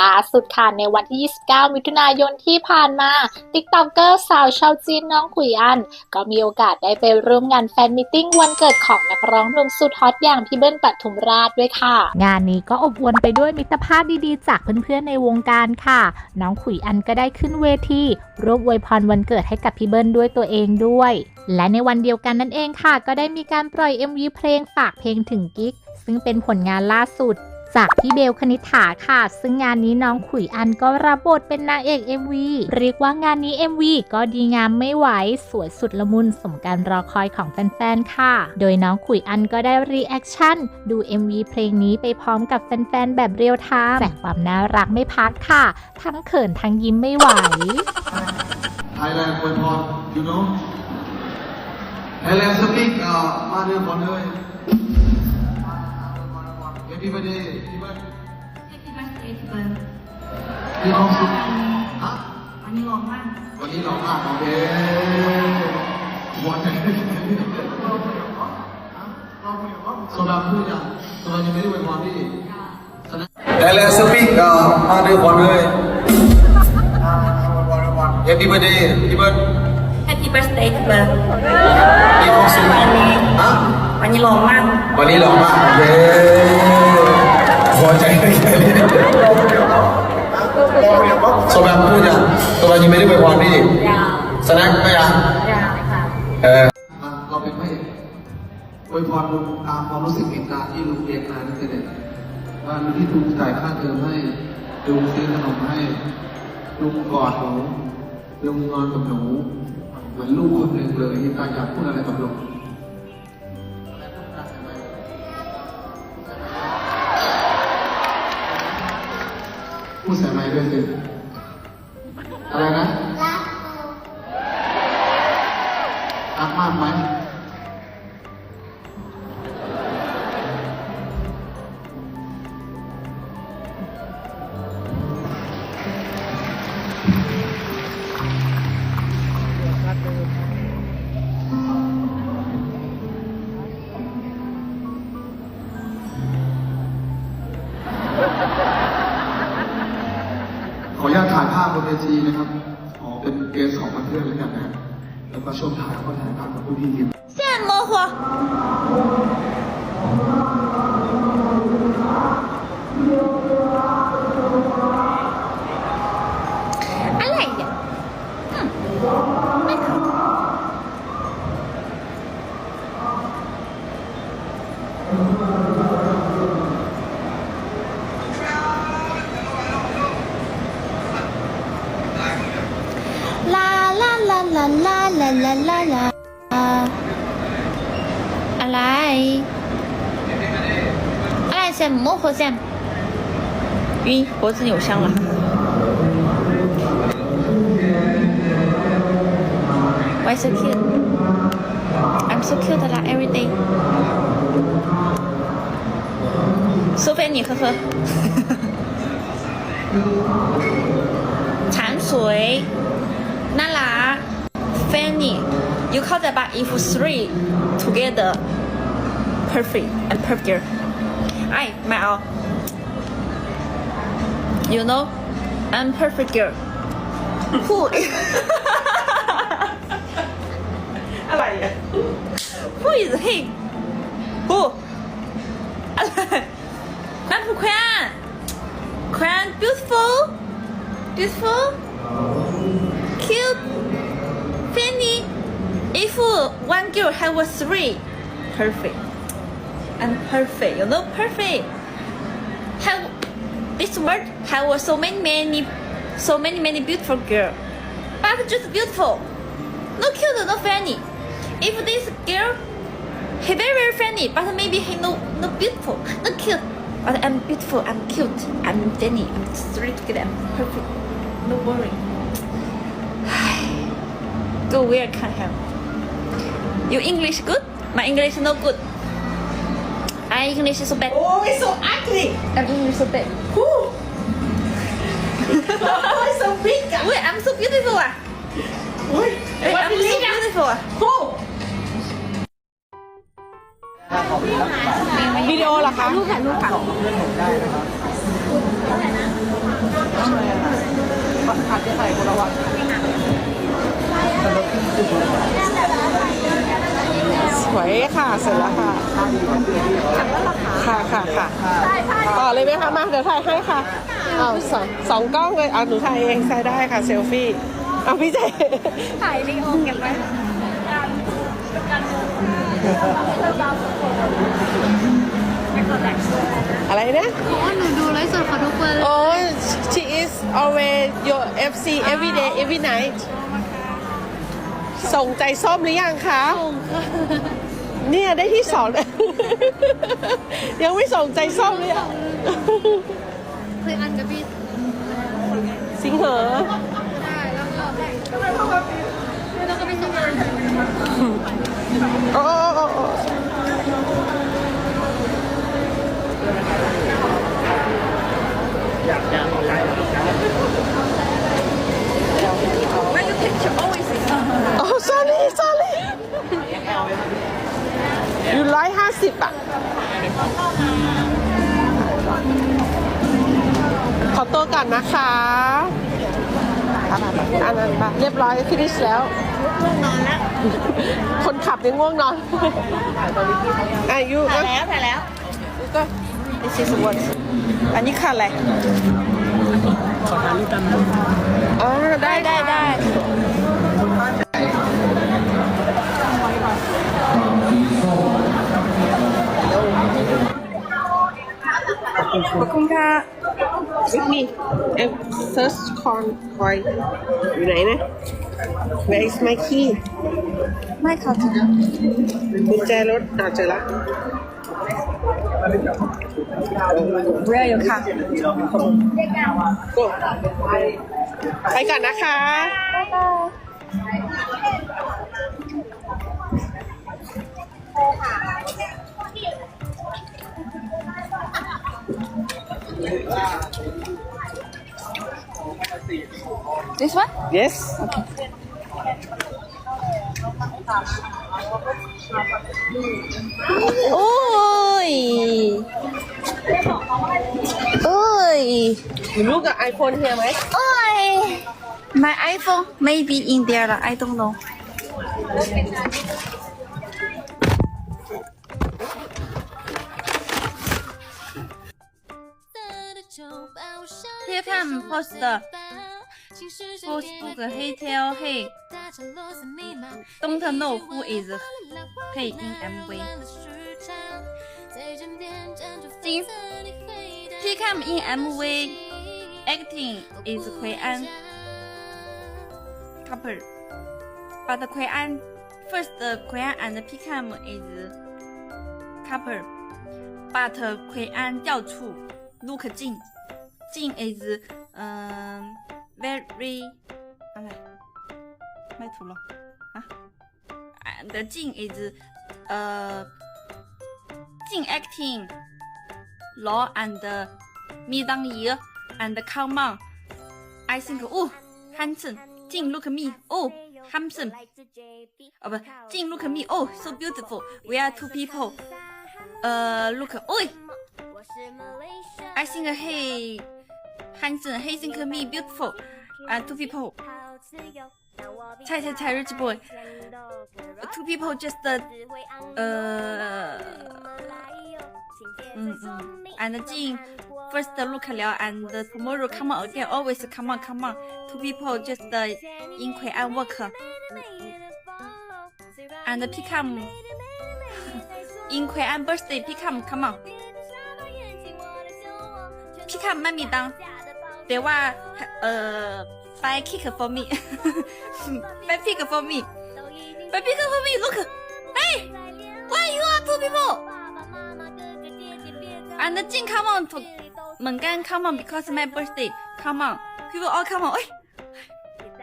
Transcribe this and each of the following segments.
ล่าสุดค่ะในวันที่ 29 มิถุนายนที่ผ่านมาติ๊กต็อกเกอร์สาวชาวจีนน้องขุยอัน ก็มีโอกาสได้ไปร่วมงานแฟนมิทติ้งวันเกิดของนักร้องหนุ่มสุดฮอตอย่างพี่เบิ้ลปัทุมราชด้วยค่ะ งานนี้ก็อบอวลไปด้วยมิตรภาพดีๆ จากเพื่อนๆในวงการค่ะ น้องขุยอันก็ได้ขึ้นเวทีร่วมอวยพรวันเกิดให้กับพี่เบิ้ลด้วยตัวเองด้วย และในวันเดียวกันนั่นเองค่ะ ก็ได้มีการปล่อย MV เพลงฝากเพลงถึงกิ๊กซึ่งเป็นผลงานล่าสุด จากพี่เบลคณิษฐาค่ะ ซึ่งงานนี้น้องขุยอันก็รับบทเป็นนางเอก MV เรียกว่างานนี้ MV ก็ดีงามไม่ไหว สวยสุดละมุนสมการรอคอยของแฟนๆ ค่ะ โดยน้องขุยอันก็ได้รีแอคชั่นดู MV เพลงนี้ไปพร้อมกับแฟนๆ แบบเรียลไทม์แต่ความน่ารักไม่พักค่ะ ทั้งเขินทั้งยิ้มไม่ไหว Thailand อวยพร you know Thailand speak มาเดือนก่อนเลย Happy birthday พี่เบิ้ล Happy birthday พี่เบิร์ดมีความสุขฮะวันนี้ร้องมากวันนี้เรามากโอเคหัวใจสำหรับผู้ยังสำหรับยังไม่ได้อวยพรพี่ไทยแลนด์สปีกเอ่อมาเดือนก่อนเลย Happy birthday พี่เบิ้ล Happy birthday พี่เบิร์ดมีความสุขวันนี้ฮะ วันนี้ร้องมากวันนี้หล่อมากเย้หัวใจไม่แค่นี้สำหรับพูดอย่างตัวเรายังไม่ได้ไปพรพี่สแน็คไม่ยังอย่าค่ะเออเราเป็นพระเอกอวยพรลุงตามความรู้สึกเหตุการณ์ที่ลุงเรียนมาตั้งแต่เด็กว่าลุงที่ลุงจ่ายค่าเทอมให้ลุงซื้อขนมให้ลุงกอดหนูลุงนอนกับหนูเหมือนลูกคนหนึ่งเลยที่ตาอยากพูดอะไรกับลุง 不想买乐队。 ถ่ายภาพบนเวทีนะครับ ขอเป็นเกสของเพื่อนๆแล้วกันนะแล้วก็ช่วงท้ายก็ถ่ายภาพกับผู้ที่ยืน 现在模 你摸火山。晕，脖子扭伤了。Why so cute? I'm so cute 啦，every day。苏菲，你呵呵。馋嘴，娜拉，Fanny，you call the bar if three together perfect，I'm perfect girl。I, Mao. You know, I'm perfect girl. Who? Ala ya. Who is he? Who? Number Quan. Quan beautiful, beautiful, cute, funny. If one girl have three, perfect and perfect you know perfect have this world have so many many so many many beautiful girl but just beautiful no cute no funny if this girl he very very funny, but maybe he no no beautiful, no cute. But I'm beautiful, I'm cute, I'm funny, I'm straight I'm perfect. No worry. Go where can help. You English good? My English no good. Ay, English is so bad. Oh, it's so ugly. I'm so bad. Oh, it's so big. Wait, I'm so beautiful. Ah. Wait, Wait I'm so big, beautiful. Ah. Who? วิดีโอเหรอคะ อเลยไหมคะมาเดี๋ยวถ่ายให้ค่ะเอาสองสองกล้องเลยเอาหนูถ่ายเองใช้ได้ค่ะเซลฟี่เอาพี่เจถ่ายวิดีโอเก็บไว้อะไรนะอ๋อหนูดูไลฟ์สดของทุกคนเลยโอ้ she is always your FC every day every night ส่งใจส้มหรือยังคะส่งค่ะเนี่ยได้ที่สอง ยังไม่ส่งใจส้มเลยอะเคยอันกับพี่สิงเหอใช่แล้วก็แล้วก็ไปส่งอันโอ้โอ้โอ้โอ้ sorry sorry อยู่ร้อยห้า สิบอะ ขอตัวก่อนนะคะอันนั้นปะเรียบร้อย ฟินิชแล้ว คนขับยังง่วงนอน อายุถ่ายแล้วถ่ายแล้วก็ this is what อันนี้ค่ะอะไรขอถ่ายรูปกันอ๋อได้ได้ได้ ขอบคุณค่ะวิกนี่เอ็มเซิร์ชคอนคอยอยู่ไหนนะ Where is my key ไม่เขาจะกุญแจรถอ่าเจอละ Where you ค่ะ Go ไปก่อนนะคะ This one Yes โอ้ยโ This one? Yes. Okay. Uy. Uy. You look at iPhone here, right? Uy. My iPhone maybe in there. I don't know. Here come poster. Host is Haytail Hay. Don't know who is in MV. PKM in MV, acting is Hui couple. But Hui first Hui An and PKM is couple. But Hui look Jin. Jin is um very 安内，卖土咯。啊？The Jin is uh acting law and me dang yi and come on. I think oh handsome Jin look at me oh handsome but Jin look at me oh so beautiful we are two people Uh, look oh I think hey handsome he think me beautiful uh, two people. Rich Boy. Two people just uh, the. And Jin first look Liao and tomorrow come on again. Always come on, come on. Two people just in inquiry and work. And Picam. inquiry and birthday Picam, come on. Picam, mommy down. 别话，呃。buy cake for me. buy pig for me. Buy pig for me. Look. Hey, why you are two people? And Jin, come on to Mengan, come on because my birthday. Come on, people all come on. Hey,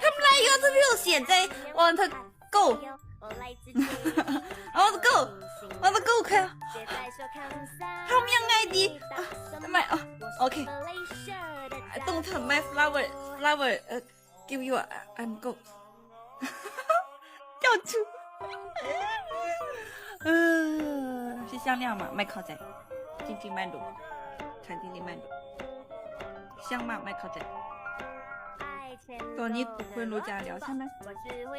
come like you are two people. 现在 want to go. I want to go. 我的够快了！救命，艾啊！买啊，OK，Don't have my flower, flower. Uh, give you, a, I'm go. 掉出。嗯、是项链吗？麦考仔，静静慢读，看静静慢读。香吗，麦考仔？索你回会家聊天吗？我只会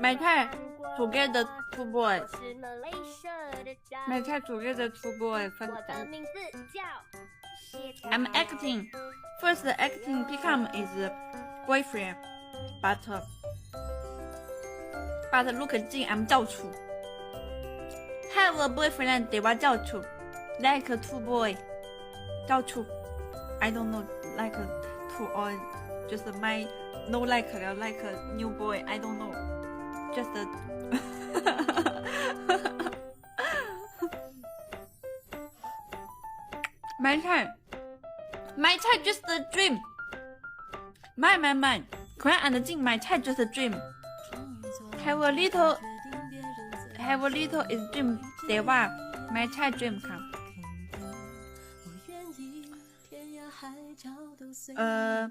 买菜 together two boy，买菜 together two boy 分手。 I'm acting. First acting become is boyfriend, but but look 近 I'm 教主。Have a boyfriend 对吧教主？Like two boy 教主。I don't know like two or just my no like 了，like new boy. I don't know. Just a. time, just a dream. time just a dream. Have a little, have a little is dream. time dream 卡。呃。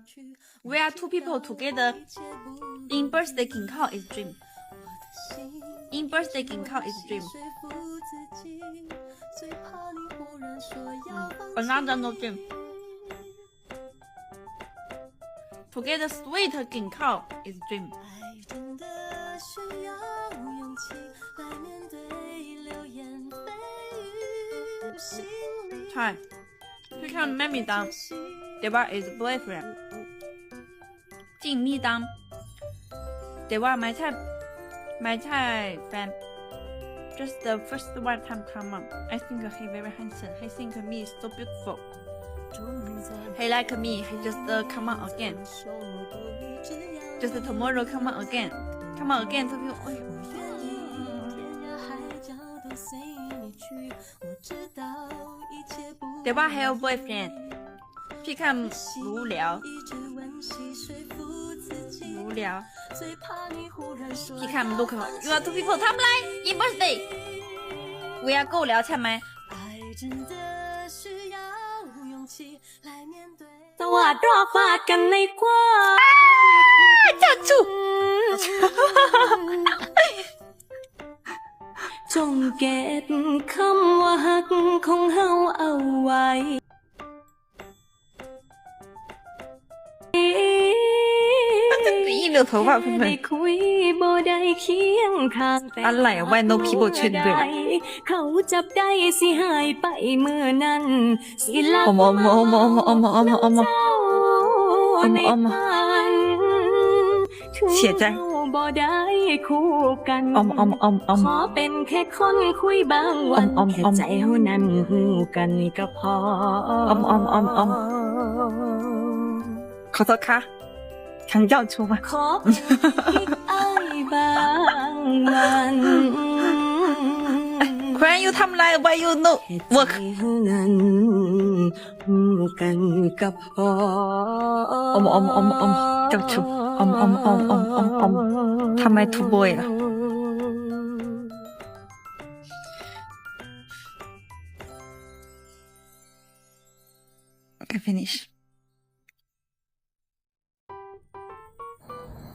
where two people together in birthday can call is dream. In birthday can call is dream. Mm. Another no dream. Together sweet can call is dream. 看，就像 Mammy 当，对吧？Is boyfriend。 จริงมีตังแต่ว่าไม่ใช่ไม่ใช่แฟน just the first one time come up I think he very handsome. I think me so beautiful. He like me. He just uh, come on again. Just tomorrow come on again. Come on again แต่ว่า have boyfriend พี่คำรู้แล้ว รู้แล้วพี่คำ look you are two people ทำอะไร in birthday we are go แล้วใช่ไหมสวัสดีรอฟาดกันในกว้างเจ้าจูจงเก็บคำว่าฮักของเฮาเอาไว้ 留头发喷 ได้ 喷 คุยบ่ได้เคียงข้างแต่ อะไรอะ Why no people change ด้วยวะ เขาจับได้สิหายไปเมื่อนั้นสิลา อมอมอมอมอมอมอมอ อมอม เสียใจ บ่ได้คู่กัน อมอมอมอม ขอเป็นแค่คนคุยบางวัน อมอม แค่ อม ใจเฮานั้นหูกันก็พอ อมอมอมอม ขอโทษค่ะ 강정 좋아. khoan yêu thăm lại bay yêu nụ vực ôm ôm ôm ôm chọc chụp ôm ôm ôm ôm ôm ôm thăm lại thu bôi à Okay, finish.